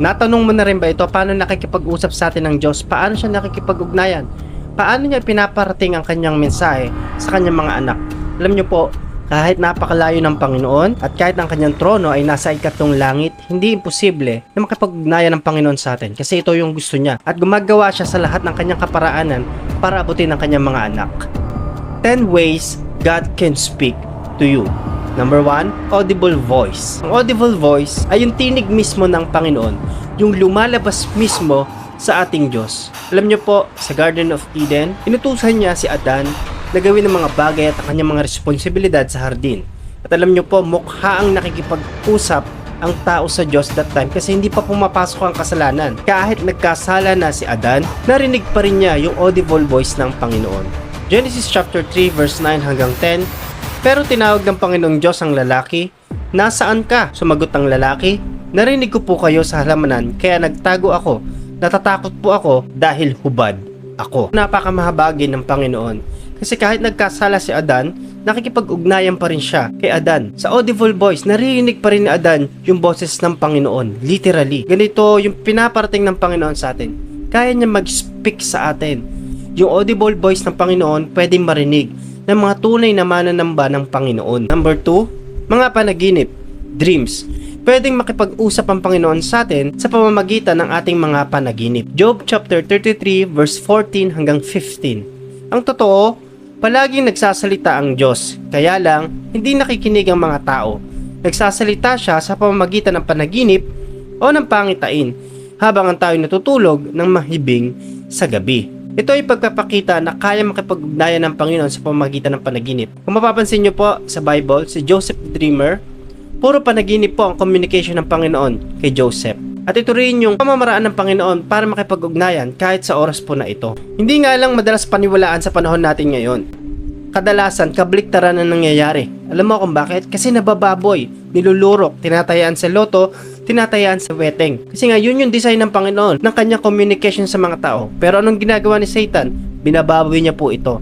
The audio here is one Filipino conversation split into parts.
Natanong mo na rin ba ito? Paano nakikipag-usap sa atin ng Diyos? Paano siya nakikipag-ugnayan? Paano niya pinaparating ang kanyang mensahe sa kanyang mga anak? Alam niyo po, kahit napakalayo ng Panginoon at kahit ang kanyang trono ay nasa ikatlong langit, hindi imposible na makipag-ugnayan ng Panginoon sa atin kasi ito yung gusto niya at gumagawa siya sa lahat ng kanyang kaparaanan para abutin ang kanyang mga anak. 10 ways God can speak to you. Number 1, audible voice. Ang audible voice ay yung tinig mismo ng Panginoon, yung lumalabas mismo sa ating Diyos. Alam niyo po, sa Garden of Eden, inutusan niya si Adan na gawin ng mga bagay at ang kanyang mga responsibilidad sa hardin. At alam niyo po, mukha ang nakikipag-usap ang tao sa Diyos that time kasi hindi pa pumapasok ang kasalanan. Kahit nagkasala na si Adan, narinig pa rin niya yung audible voice ng Panginoon. Genesis chapter 3 verse 9 hanggang 10 Pero tinawag ng Panginoong Diyos ang lalaki, Nasaan ka? Sumagot ang lalaki, Narinig ko po kayo sa halamanan kaya nagtago ako. Natatakot po ako dahil hubad ako. Napakamahabagin ng Panginoon. Kasi kahit nagkasala si Adan, nakikipag-ugnayan pa rin siya kay Adan. Sa audible voice, naririnig pa rin ni Adan yung boses ng Panginoon. Literally. Ganito yung pinaparating ng Panginoon sa atin. Kaya niya mag-speak sa atin. Yung audible voice ng Panginoon pwedeng marinig ng mga tunay na mananamba ng Panginoon. Number 2, mga panaginip, dreams. Pwedeng makipag-usap ang Panginoon sa atin sa pamamagitan ng ating mga panaginip. Job chapter 33 verse 14 hanggang 15. Ang totoo, palaging nagsasalita ang Diyos, kaya lang hindi nakikinig ang mga tao. Nagsasalita siya sa pamamagitan ng panaginip o ng pangitain habang ang tao natutulog ng mahibing sa gabi. Ito ay pagpapakita na kaya makipag-ugnayan ng Panginoon sa pamamagitan ng panaginip. Kung mapapansin niyo po sa Bible, si Joseph Dreamer, puro panaginip po ang communication ng Panginoon kay Joseph. At ito rin yung pamamaraan ng Panginoon para makipag-ugnayan kahit sa oras po na ito. Hindi nga lang madalas paniwalaan sa panahon natin ngayon. Kadalasan, kabliktaran ang nangyayari. Alam mo kung bakit? Kasi nabababoy, nilulurok, tinatayaan sa loto, tinatayaan sa weteng. Kasi nga, yun yung design ng Panginoon ng kanyang communication sa mga tao. Pero anong ginagawa ni Satan? Binababoy niya po ito.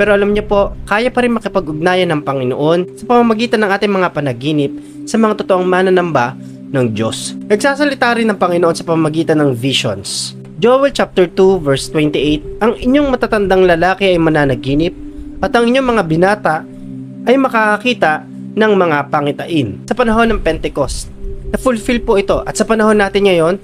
Pero alam niyo po, kaya pa rin makipag-ugnayan ng Panginoon sa pamamagitan ng ating mga panaginip sa mga totoong mananamba ng Diyos. Nagsasalita rin ng Panginoon sa pamamagitan ng visions. Joel chapter 2 verse 28, ang inyong matatandang lalaki ay mananaginip at ang inyong mga binata ay makakakita ng mga pangitain. Sa panahon ng Pentecost, na-fulfill po ito at sa panahon natin ngayon,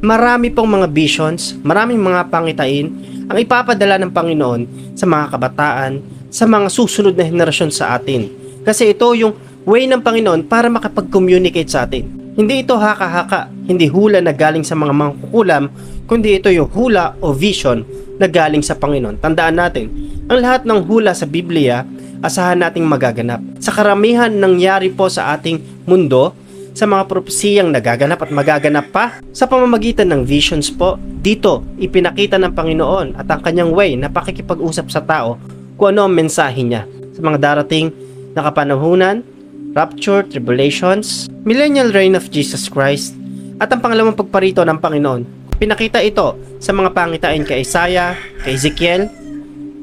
marami pong mga visions, maraming mga pangitain ang ipapadala ng Panginoon sa mga kabataan, sa mga susunod na henerasyon sa atin. Kasi ito yung way ng Panginoon para makapag-communicate sa atin. Hindi ito haka-haka, hindi hula na galing sa mga mangkukulam, kundi ito yung hula o vision na galing sa Panginoon. Tandaan natin, ang lahat ng hula sa Biblia, asahan nating magaganap. Sa karamihan nangyari po sa ating mundo, sa mga propesiyang nagaganap at magaganap pa sa pamamagitan ng visions po. Dito, ipinakita ng Panginoon at ang kanyang way na pakikipag-usap sa tao kung ano ang mensahe niya sa mga darating na kapanahunan, rapture, tribulations, millennial reign of Jesus Christ, at ang pangalawang pagparito ng Panginoon. Pinakita ito sa mga pangitain kay Isaiah, kay Ezekiel,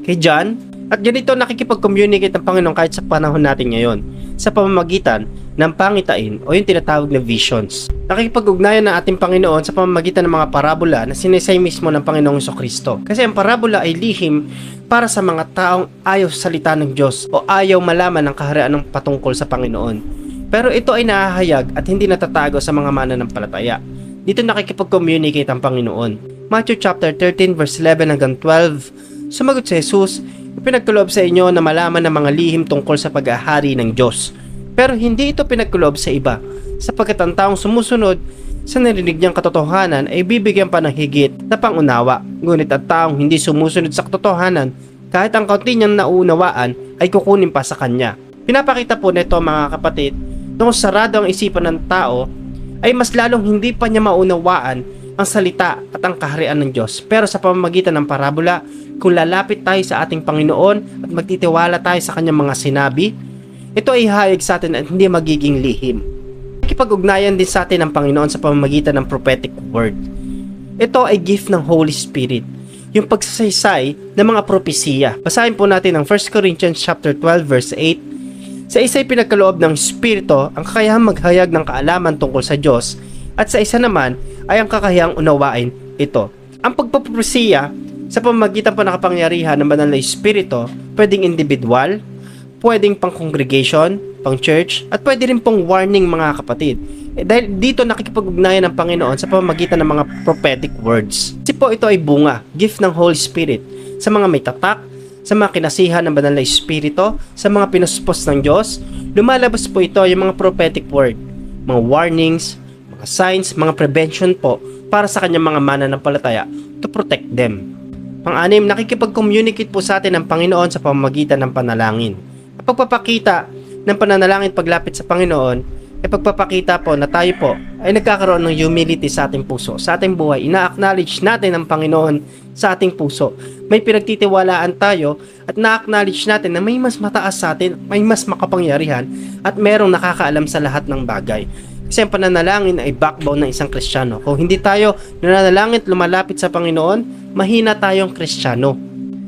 kay John, at ganito nakikipag-communicate ng Panginoon kahit sa panahon natin ngayon sa pamamagitan ng pangitain o yung tinatawag na visions. Nakikipag-ugnayan ng ating Panginoon sa pamamagitan ng mga parabola na sinesay mismo ng Panginoong Kristo. Kasi ang parabola ay lihim para sa mga taong ayaw sa salita ng Diyos o ayaw malaman ng kaharian ng patungkol sa Panginoon. Pero ito ay nahahayag at hindi natatago sa mga mananampalataya. Dito nakikipag-communicate ang Panginoon. Matthew chapter 13 verse 11 hanggang 12 Sumagot si Jesus, Ipinagkaloob sa inyo na malaman ng mga lihim tungkol sa pag-ahari ng Diyos. Pero hindi ito pinagkaloob sa iba, sapagkat ang taong sumusunod sa narinig niyang katotohanan ay bibigyan pa ng higit na pangunawa. Ngunit ang taong hindi sumusunod sa katotohanan, kahit ang kaunti niyang nauunawaan ay kukunin pa sa kanya. Pinapakita po nito mga kapatid, nung sarado ang isipan ng tao, ay mas lalong hindi pa niya maunawaan ang salita at ang kaharian ng Diyos. Pero sa pamamagitan ng parabola, kung lalapit tayo sa ating Panginoon at magtitiwala tayo sa kanyang mga sinabi, ito ay hayag sa atin at hindi magiging lihim. Nakikipag-ugnayan din sa atin ng Panginoon sa pamamagitan ng prophetic word. Ito ay gift ng Holy Spirit, yung pagsasaysay ng mga propesiya. Basahin po natin ang 1 Corinthians chapter 12 verse 8. Sa isa ay pinagkaloob ng Espiritu ang kakayahang maghayag ng kaalaman tungkol sa Diyos at sa isa naman ay ang kakahiyang unawain ito. Ang pagpaprosiya sa pamamagitan po ng kapangyarihan ng banal na espiritu, pwedeng individual, pwedeng pang congregation, pang church, at pwede rin pong warning mga kapatid. Eh, dahil dito nakikipag-ugnayan ng Panginoon sa pamamagitan ng mga prophetic words. Kasi po ito ay bunga, gift ng Holy Spirit sa mga may tatak, sa mga kinasihan ng banal na espiritu, sa mga pinuspos ng Diyos, lumalabas po ito yung mga prophetic word, mga warnings, signs, mga prevention po para sa kanyang mga mananampalataya to protect them. Pang-anim, nakikipag-communicate po sa atin ng Panginoon sa pamamagitan ng panalangin. Ang pagpapakita ng pananalangin paglapit sa Panginoon ay pagpapakita po na tayo po ay nagkakaroon ng humility sa ating puso, sa ating buhay. Ina-acknowledge natin ang Panginoon sa ating puso. May pinagtitiwalaan tayo at na-acknowledge natin na may mas mataas sa atin, may mas makapangyarihan at merong nakakaalam sa lahat ng bagay. Kasi ang pananalangin ay backbone ng isang Kristiyano. Kung hindi tayo nananalangin at lumalapit sa Panginoon, mahina tayong Kristiyano.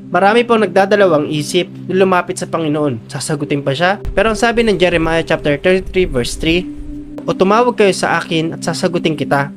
Marami pong nagdadalawang isip na lumapit sa Panginoon. Sasagutin pa siya? Pero ang sabi ng Jeremiah chapter 33 verse 3, O tumawag kayo sa akin at sasagutin kita.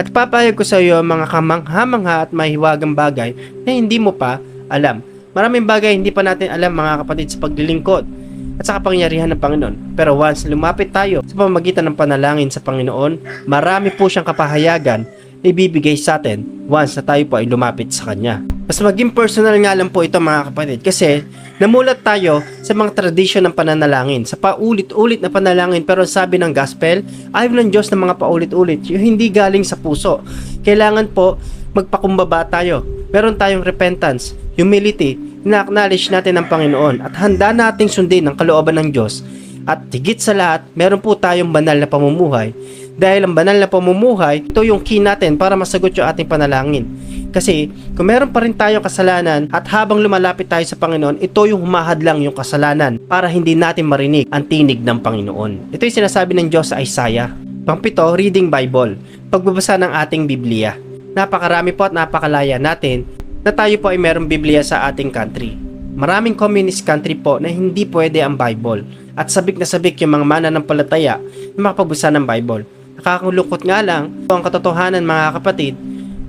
At papayag ko sa iyo ang mga kamangha-mangha at mahiwagang bagay na hindi mo pa alam. Maraming bagay hindi pa natin alam mga kapatid sa paglilingkod at sa kapangyarihan ng Panginoon. Pero once lumapit tayo sa pamamagitan ng panalangin sa Panginoon, marami po siyang kapahayagan na ibibigay sa atin once na tayo po ay lumapit sa Kanya. Mas maging personal nga lang po ito mga kapatid kasi namulat tayo sa mga tradisyon ng pananalangin, sa paulit-ulit na panalangin pero sabi ng gospel, ayaw ng Diyos ng mga paulit-ulit, yung hindi galing sa puso. Kailangan po magpakumbaba tayo. Meron tayong repentance, humility, na-acknowledge natin ang Panginoon at handa nating sundin ang kalooban ng Diyos. At higit sa lahat, meron po tayong banal na pamumuhay. Dahil ang banal na pamumuhay, ito yung key natin para masagot yung ating panalangin. Kasi kung meron pa rin tayong kasalanan at habang lumalapit tayo sa Panginoon, ito yung humahadlang yung kasalanan para hindi natin marinig ang tinig ng Panginoon. Ito yung sinasabi ng Diyos sa Isaiah. Pangpito, reading Bible. Pagbabasa ng ating Biblia. Napakarami po at napakalaya natin na tayo po ay merong Biblia sa ating country. Maraming communist country po na hindi pwede ang Bible at sabik na sabik yung mga mananampalataya na makapagbasa ng Bible. Nakakalungkot nga lang ang katotohanan mga kapatid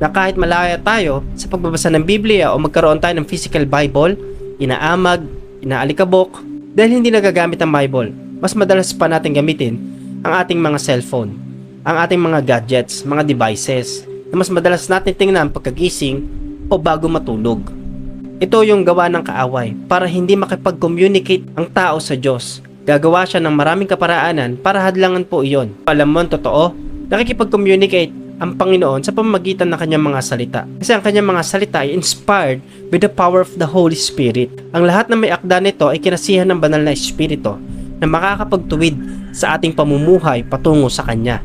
na kahit malaya tayo sa pagbabasa ng Biblia o magkaroon tayo ng physical Bible, inaamag, inaalikabok, dahil hindi nagagamit ang Bible, mas madalas pa natin gamitin ang ating mga cellphone, ang ating mga gadgets, mga devices, na mas madalas natin tingnan pagkagising o bago matulog. Ito yung gawa ng kaaway para hindi makipag-communicate ang tao sa Diyos. Gagawa siya ng maraming kaparaanan para hadlangan po iyon. Alam mo totoo, nakikipag-communicate ang Panginoon sa pamamagitan ng kanyang mga salita. Kasi ang kanyang mga salita ay inspired by the power of the Holy Spirit. Ang lahat na may akda nito ay kinasihan ng banal na Espiritu na makakapagtuwid sa ating pamumuhay patungo sa Kanya.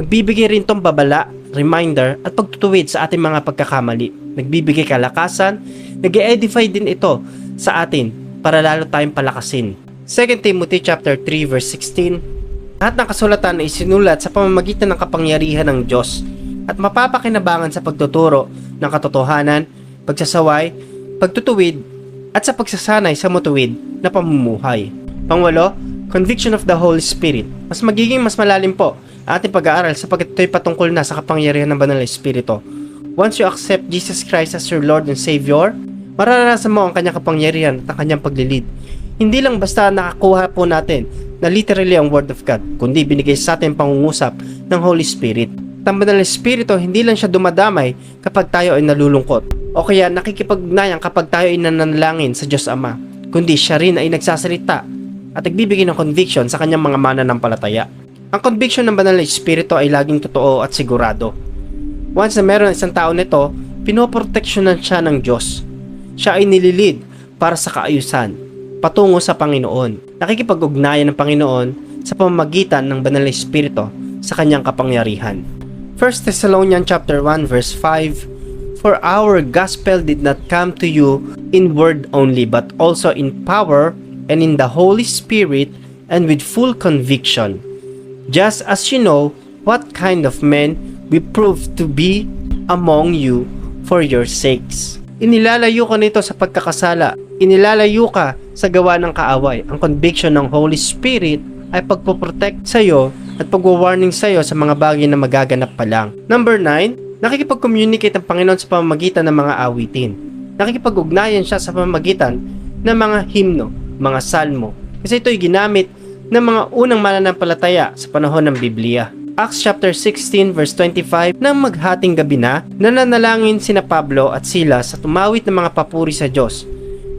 Magbibigay rin tong babala, reminder at pagtutuwid sa ating mga pagkakamali. Nagbibigay kalakasan, nag edify din ito sa atin para lalo tayong palakasin. 2 Timothy chapter 3 verse 16 Lahat ng kasulatan ay isinulat sa pamamagitan ng kapangyarihan ng Diyos at mapapakinabangan sa pagtuturo ng katotohanan, pagsasaway, pagtutuwid, at sa pagsasanay sa matuwid na pamumuhay. Pangwalo, conviction of the Holy Spirit. Mas magiging mas malalim po ating pag-aaral sapagkat ito'y patungkol na sa kapangyarihan ng Banal na Espiritu. Once you accept Jesus Christ as your Lord and Savior, mararanasan mo ang kanyang kapangyarihan at ang kanyang paglilid. Hindi lang basta nakakuha po natin na literally ang Word of God, kundi binigay sa atin pangungusap ng Holy Spirit. Ang Banal na Espiritu, hindi lang siya dumadamay kapag tayo ay nalulungkot o kaya nakikipagnayan kapag tayo ay nananalangin sa Diyos Ama, kundi siya rin ay nagsasalita at nagbibigay ng conviction sa kanyang mga mananampalataya. Ang conviction ng Banal na Espiritu ay laging totoo at sigurado. Once na meron isang tao nito, pinoproteksyonan siya ng Diyos. Siya ay nililid para sa kaayusan, patungo sa Panginoon. Nakikipag-ugnayan ng Panginoon sa pamamagitan ng Banal na Espiritu sa kanyang kapangyarihan. 1 Thessalonians chapter 1 verse 5 For our gospel did not come to you in word only but also in power and in the Holy Spirit and with full conviction just as you know what kind of men we proved to be among you for your sakes. Inilalayo ka nito sa pagkakasala. Inilalayo ka sa gawa ng kaaway. Ang conviction ng Holy Spirit ay pagpoprotect sa iyo at pagwa-warning sa iyo sa mga bagay na magaganap pa lang. Number 9, nakikipag-communicate ang Panginoon sa pamamagitan ng mga awitin. Nakikipag-ugnayan siya sa pamamagitan ng mga himno, mga salmo. Kasi ito'y ginamit ng mga unang mananampalataya sa panahon ng Biblia. Acts chapter 16 verse 25 nang maghating gabi na, nananalangin sina Pablo at Silas sa tumawit ng mga papuri sa Diyos.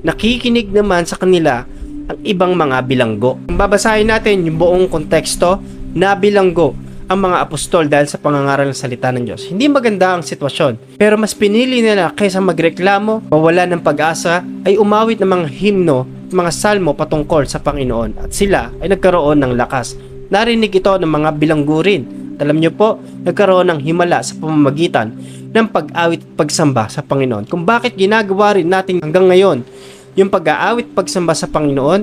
Nakikinig naman sa kanila ang ibang mga bilanggo. Babasahin natin yung buong konteksto, nabilanggo ang mga apostol dahil sa pangangaral ng salita ng Diyos. Hindi maganda ang sitwasyon, pero mas pinili nila kaysa magreklamo, mawala ng pag-asa, ay umawit ng mga himno, mga salmo patungkol sa Panginoon at sila ay nagkaroon ng lakas. Narinig ito ng mga bilanggo rin. At alam niyo po, nagkaroon ng himala sa pamamagitan ng pag-awit at pagsamba sa Panginoon. Kung bakit ginagawa rin natin hanggang ngayon yung pag-aawit pagsamba sa Panginoon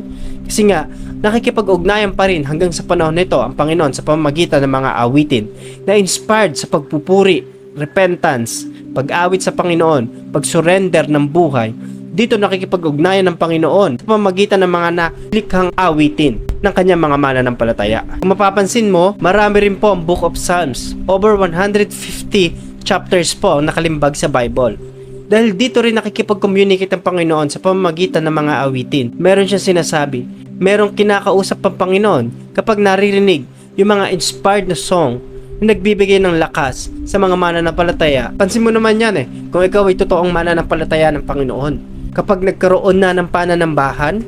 kasi nga nakikipag-ugnayan pa rin hanggang sa panahon nito ang Panginoon sa pamamagitan ng mga awitin na inspired sa pagpupuri, repentance, pag-awit sa Panginoon, pag-surrender ng buhay. Dito nakikipag-ugnayan ng Panginoon sa pamamagitan ng mga nalikhang awitin ng kanyang mga mananampalataya. Kung mapapansin mo, marami rin po ang Book of Psalms. Over 150 chapters po ang nakalimbag sa Bible. Dahil dito rin nakikipag-communicate ang Panginoon sa pamamagitan ng mga awitin. Meron siyang sinasabi, merong kinakausap ang Panginoon kapag naririnig yung mga inspired na song na nagbibigay ng lakas sa mga mananampalataya. Pansin mo naman yan eh, kung ikaw ay totoong mananampalataya ng Panginoon. Kapag nagkaroon na ng pananambahan,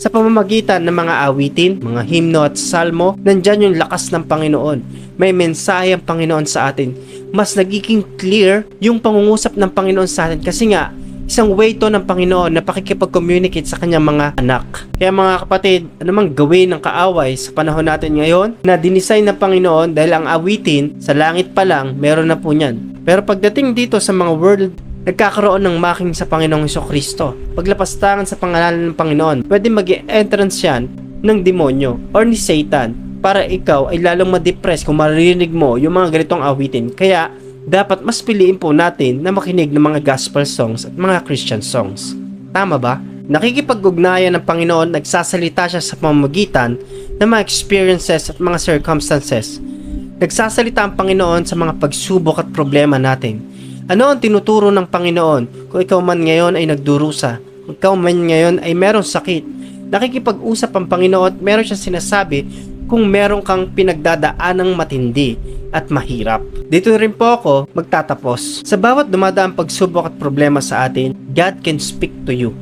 sa pamamagitan ng mga awitin, mga himno at salmo, nandyan yung lakas ng Panginoon. May mensahe ang Panginoon sa atin. Mas nagiging clear yung pangungusap ng Panginoon sa atin kasi nga, isang way to ng Panginoon na pakikipag-communicate sa kanyang mga anak. Kaya mga kapatid, anumang gawin ng kaaway sa panahon natin ngayon na dinisign ng Panginoon dahil ang awitin sa langit pa lang, meron na po niyan. Pero pagdating dito sa mga world nagkakaroon ng making sa Panginoong Heso Kristo. Paglapastangan sa pangalan ng Panginoon, pwede mag entrance yan ng demonyo or ni Satan para ikaw ay lalong ma-depress kung maririnig mo yung mga ganitong awitin. Kaya, dapat mas piliin po natin na makinig ng mga gospel songs at mga Christian songs. Tama ba? Nakikipag-ugnayan ng Panginoon, nagsasalita siya sa pamamagitan ng mga experiences at mga circumstances. Nagsasalita ang Panginoon sa mga pagsubok at problema natin. Ano ang tinuturo ng Panginoon kung ikaw man ngayon ay nagdurusa? Kung ikaw man ngayon ay merong sakit? Nakikipag-usap ang Panginoon at meron siyang sinasabi kung meron kang pinagdadaanang matindi at mahirap. Dito rin po ako magtatapos. Sa bawat dumadaang pagsubok at problema sa atin, God can speak to you.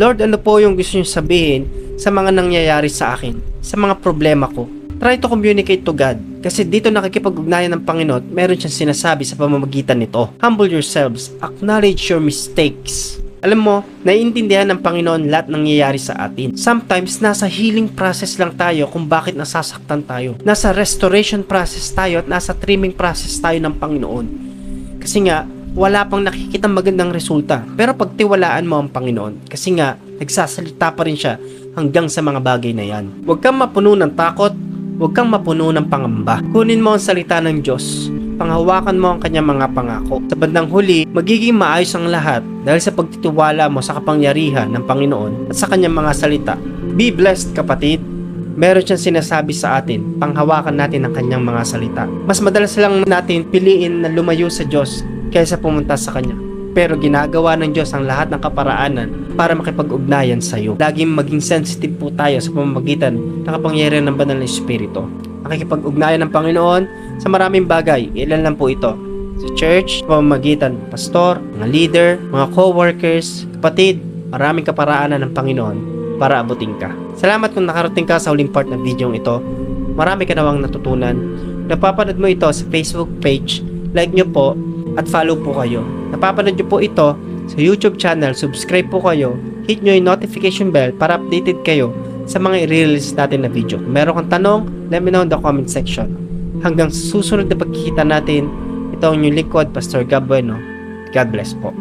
Lord, ano po yung gusto niyo sabihin sa mga nangyayari sa akin, sa mga problema ko? Try to communicate to God. Kasi dito nakikipag-ugnayan ng Panginoon, meron siyang sinasabi sa pamamagitan nito. Humble yourselves, acknowledge your mistakes. Alam mo, naiintindihan ng Panginoon lahat ng nangyayari sa atin. Sometimes, nasa healing process lang tayo kung bakit nasasaktan tayo. Nasa restoration process tayo at nasa trimming process tayo ng Panginoon. Kasi nga, wala pang nakikita magandang resulta. Pero pagtiwalaan mo ang Panginoon, kasi nga, nagsasalita pa rin siya hanggang sa mga bagay na yan. Huwag kang mapuno ng takot, huwag kang mapuno ng pangamba. Kunin mo ang salita ng Diyos. Panghawakan mo ang kanyang mga pangako. Sa bandang huli, magiging maayos ang lahat dahil sa pagtitiwala mo sa kapangyarihan ng Panginoon at sa kanyang mga salita. Be blessed kapatid. Meron siyang sinasabi sa atin, panghawakan natin ang kanyang mga salita. Mas madalas lang natin piliin na lumayo sa Diyos kaysa pumunta sa Kanya. Pero ginagawa ng Diyos ang lahat ng kaparaanan para makipag-ugnayan sa iyo. Laging maging sensitive po tayo sa pamamagitan ng kapangyarihan ng banal na Espiritu. Nakikipag-ugnayan ng Panginoon sa maraming bagay. Ilan lang po ito. Sa church, pamamagitan ng pastor, mga leader, mga co-workers, kapatid, maraming kaparaanan ng Panginoon para abutin ka. Salamat kung nakarating ka sa huling part ng video ito. Marami ka nawang natutunan. Napapanood mo ito sa Facebook page. Like nyo po at follow po kayo. Napapanood nyo po ito sa YouTube channel. Subscribe po kayo. Hit nyo yung notification bell para updated kayo sa mga i-release natin na video. Kung meron kang tanong, let me know in the comment section. Hanggang susunod na pagkikita natin, ito ang inyong lingkod, Pastor Gab Bueno. God bless po.